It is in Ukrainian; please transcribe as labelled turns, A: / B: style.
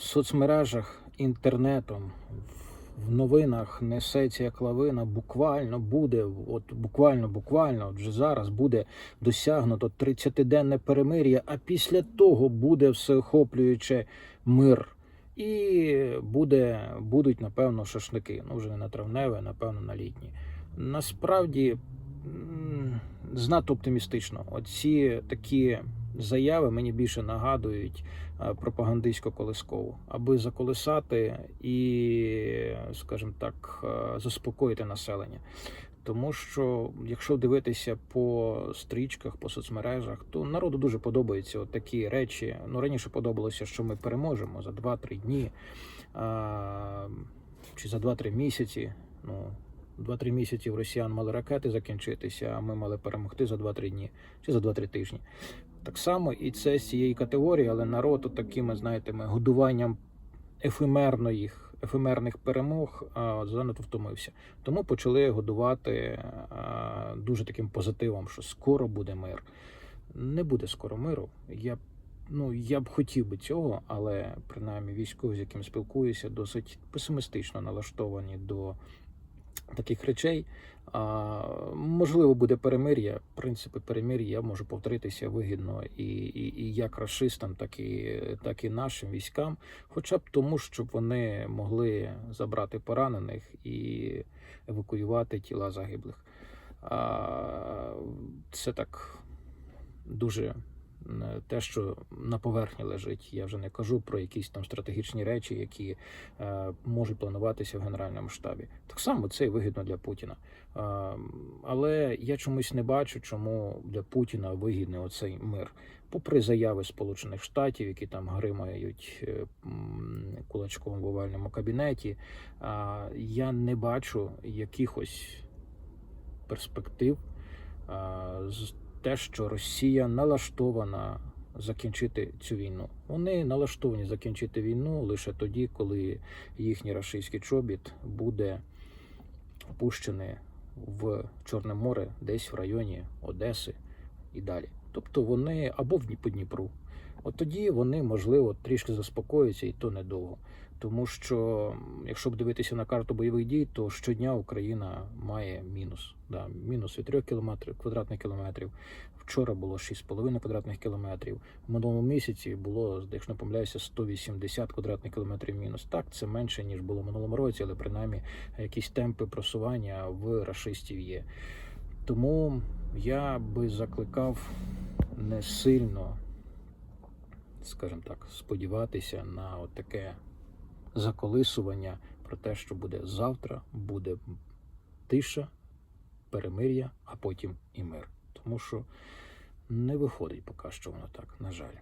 A: в соцмережах, інтернетом, в новинах несеться як лавина, буквально буде, от буквально, буквально, от вже зараз буде досягнуто 30-денне перемир'я, а після того буде всеохоплююче мир. І буде, будуть, напевно, шашлики. Ну, вже не на травневе, напевно, на літні. Насправді знато оптимістично. Оці такі заяви мені більше нагадують е, пропагандистську колискову, аби заколисати і, скажімо так, е, заспокоїти населення. Тому що, якщо дивитися по стрічках, по соцмережах, то народу дуже подобаються такі речі. Ну раніше подобалося, що ми переможемо за 2-3 дні а, чи за 2-3 місяці. Ну, 2-3 місяці в росіян мали ракети закінчитися, а ми мали перемогти за 2-3 дні чи за 2-3 тижні. Так само і це з цієї категорії, але народ такими, знаєте, годуванням ефемерних, ефемерних перемог занадто втомився. Тому почали годувати дуже таким позитивом, що скоро буде мир. Не буде скоро миру. Я Ну, я б хотів би цього, але принаймні військові, з яким спілкуюся, досить песимістично налаштовані до таких речей. А, можливо, буде перемир'я. Принципи перемир'я можу повторитися вигідно і, і, і як расистам, так і, так і нашим військам, хоча б тому, щоб вони могли забрати поранених і евакуювати тіла загиблих. А, це так дуже те, що на поверхні лежить. Я вже не кажу про якісь там стратегічні речі, які е, можуть плануватися в Генеральному штабі. Так само це і вигідно для Путіна. Е, але я чомусь не бачу, чому для Путіна вигідний оцей мир. Попри заяви Сполучених Штатів, які там гримають е, кулачком в овальному кабінеті, е, я не бачу якихось перспектив е, з те, що Росія налаштована закінчити цю війну. Вони налаштовані закінчити війну лише тоді, коли їхній рашистський чобіт буде впущений в Чорне море, десь в районі Одеси і далі. Тобто вони або в по Дніпру. От тоді вони, можливо, трішки заспокояться, і то недовго. Тому що, якщо б дивитися на карту бойових дій, то щодня Україна має мінус. Да, мінус від 3 кілометрів, квадратних кілометрів. Вчора було 6,5 квадратних кілометрів. В минулому місяці було, якщо не помиляюся, 180 квадратних кілометрів мінус. Так, це менше, ніж було в минулому році, але принаймні якісь темпи просування в рашистів є. Тому я би закликав не сильно, скажімо так, сподіватися на от таке заколисування про те, що буде завтра, буде тиша, перемир'я, а потім і мир. Тому що не виходить поки що воно так, на жаль.